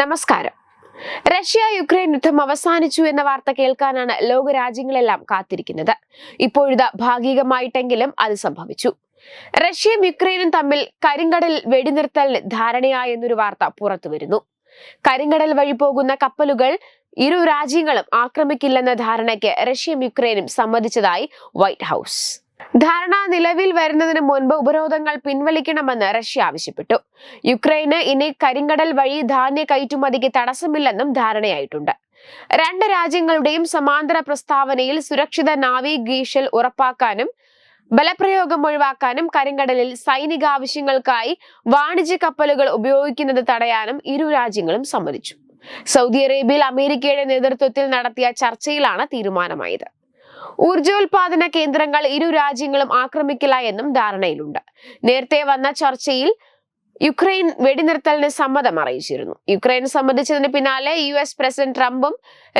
നമസ്കാരം. Russia Ukraine യുദ്ധം അവസാനിച്ചു എന്ന വാർത്ത കേൾക്കാനാണ് ലോകരാജ്യങ്ങളെല്ലാം കാത്തിരിക്കുന്നത്. ഇപ്പോഴിത് ഭാഗികമായിട്ടെങ്കിലും അത് സംഭവിച്ചു. റഷ്യയും യുക്രൈനും തമ്മിൽ കരിങ്കടൽ വെടിനിർത്തലിന് ധാരണയായെന്നൊരു വാർത്ത പുറത്തു വരുന്നു. കരിങ്കടൽ വഴി പോകുന്ന കപ്പലുകൾ ഇരു രാജ്യങ്ങളും ആക്രമിക്കില്ലെന്ന ധാരണയ്ക്ക് റഷ്യയും യുക്രൈനും സമ്മതിച്ചതായി വൈറ്റ് ഹൗസ്. ധാരണ നിലവിൽ വരുന്നതിന് മുൻപ് ഉപരോധങ്ങൾ പിൻവലിക്കണമെന്ന് റഷ്യ ആവശ്യപ്പെട്ടു. യുക്രൈന് ഇനി കരിങ്കടൽ വഴി ധാന്യ കയറ്റുമതിക്ക് തടസ്സമില്ലെന്നും ധാരണയായിട്ടുണ്ട്. രണ്ട് രാജ്യങ്ങളുടെയും സമാന്തര പ്രസ്താവനയിൽ സുരക്ഷിത നാവിഗേഷൻ ഉറപ്പാക്കാനും ബലപ്രയോഗം ഒഴിവാക്കാനും കരിങ്കടലിൽ സൈനിക ആവശ്യങ്ങൾക്കായി വാണിജ്യ കപ്പലുകൾ ഉപയോഗിക്കുന്നത് തടയാനും ഇരു രാജ്യങ്ങളും സമ്മതിച്ചു. സൗദി അറേബ്യയിൽ അമേരിക്കയുടെ നേതൃത്വത്തിൽ നടത്തിയ ചർച്ചയിലാണ് തീരുമാനമായത്. ഊർജോൽപാദന കേന്ദ്രങ്ങൾ ഇരു രാജ്യങ്ങളും ആക്രമിക്കില്ല എന്നും ധാരണയിലുണ്ട്. നേരത്തെ വന്ന ചർച്ചയിൽ യുക്രൈൻ വെടിനിർത്തലിന് സമ്മതം അറിയിച്ചിരുന്നു. യുക്രൈൻ സംബന്ധിച്ചതിന് പിന്നാലെ യു എസ് പ്രസിഡന്റ് ട്രംപും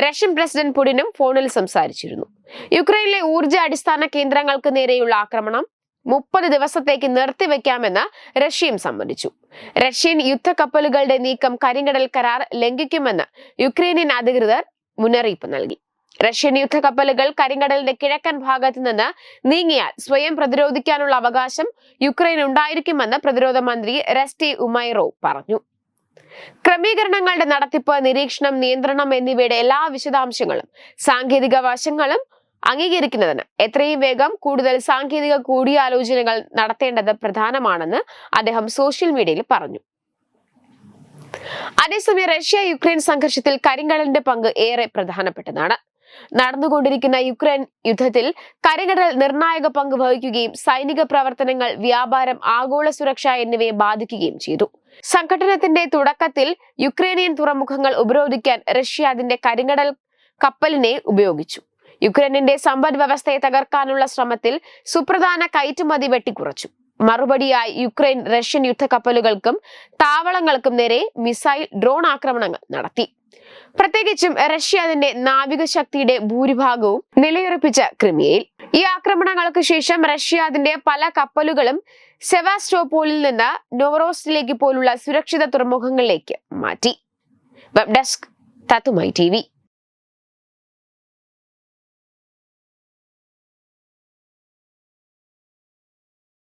റഷ്യൻ പ്രസിഡന്റ് പുടിനും ഫോണിൽ സംസാരിച്ചിരുന്നു. യുക്രൈനിലെ ഊർജ അടിസ്ഥാന കേന്ദ്രങ്ങൾക്ക് നേരെയുള്ള ആക്രമണം മുപ്പത് ദിവസത്തേക്ക് നിർത്തിവെക്കാമെന്ന് റഷ്യയും സമ്മതിച്ചു. റഷ്യൻ യുദ്ധക്കപ്പലുകളുടെ നീക്കം കരിങ്കടൽ കരാർ ലംഘിക്കുമെന്ന് യുക്രൈനിയൻ അധികൃതർ മുന്നറിയിപ്പ് നൽകി. റഷ്യൻ യുദ്ധക്കപ്പലുകൾ കരിങ്കടലിന്റെ കിഴക്കൻ ഭാഗത്ത് നിന്ന് നീങ്ങിയാൽ സ്വയം പ്രതിരോധിക്കാനുള്ള അവകാശം യുക്രൈൻ ഉണ്ടായിരിക്കുമെന്ന് പ്രതിരോധ മന്ത്രി റെസ്റ്റി ഉമൈറോ പറഞ്ഞു. ക്രമീകരണങ്ങളുടെ നടത്തിപ്പ് നിരീക്ഷണം നിയന്ത്രണം എന്നിവയുടെ എല്ലാ വിശദാംശങ്ങളും സാങ്കേതിക വശങ്ങളും അംഗീകരിക്കുന്നതിന് എത്രയും വേഗം കൂടുതൽ സാങ്കേതിക കൂടിയാലോചനകൾ നടത്തേണ്ടത് പ്രധാനമാണെന്ന് അദ്ദേഹം സോഷ്യൽ മീഡിയയിൽ പറഞ്ഞു. അതേസമയം റഷ്യ യുക്രൈൻ സംഘർഷത്തിൽ കരിങ്കടലിന്റെ പങ്ക് ഏറെ പ്രധാനപ്പെട്ടതാണ്. നടന്നുകൊണ്ടിരിക്കുന്ന യുക്രൈൻ യുദ്ധത്തിൽ കരകടൽ നിർണായക പങ്ക് വഹിക്കുകയും സൈനിക പ്രവർത്തനങ്ങൾ വ്യാപാരം ആഗോള സുരക്ഷ എന്നിവയെ ബാധിക്കുകയും ചെയ്തു. സംഘടനത്തിന്റെ തുടക്കത്തിൽ യുക്രൈനിയൻ തുറമുഖങ്ങൾ ഉപരോധിക്കാൻ റഷ്യ അതിന്റെ കരിങ്കടൽ കപ്പലിനെ ഉപയോഗിച്ചു. യുക്രൈനിന്റെ സമ്പദ് വ്യവസ്ഥയെ തകർക്കാനുള്ള ശ്രമത്തിൽ സുപ്രധാന കയറ്റുമതി വെട്ടിക്കുറച്ചു. മറുപടിയായി യുക്രൈൻ റഷ്യൻ യുദ്ധക്കപ്പലുകൾക്കും താവളങ്ങൾക്കും നേരെ മിസൈൽ ഡ്രോൺ ആക്രമണങ്ങൾ നടത്തി. പ്രത്യേകിച്ചും റഷ്യ അതിന്റെ നാവിക ശക്തിയുടെ ഭൂരിഭാഗവും നിലയുറപ്പിച്ച ക്രിമിയയിൽ. ഈ ആക്രമണങ്ങൾക്ക് ശേഷം റഷ്യ അതിന്റെ പല കപ്പലുകളും സെവാസ്റ്റോപോളിൽ നിന്ന് നോവറോസ്റ്റിലേക്ക് പോലുള്ള സുരക്ഷിത തുറമുഖങ്ങളിലേക്ക് മാറ്റി. Web desk തത്തുമായി T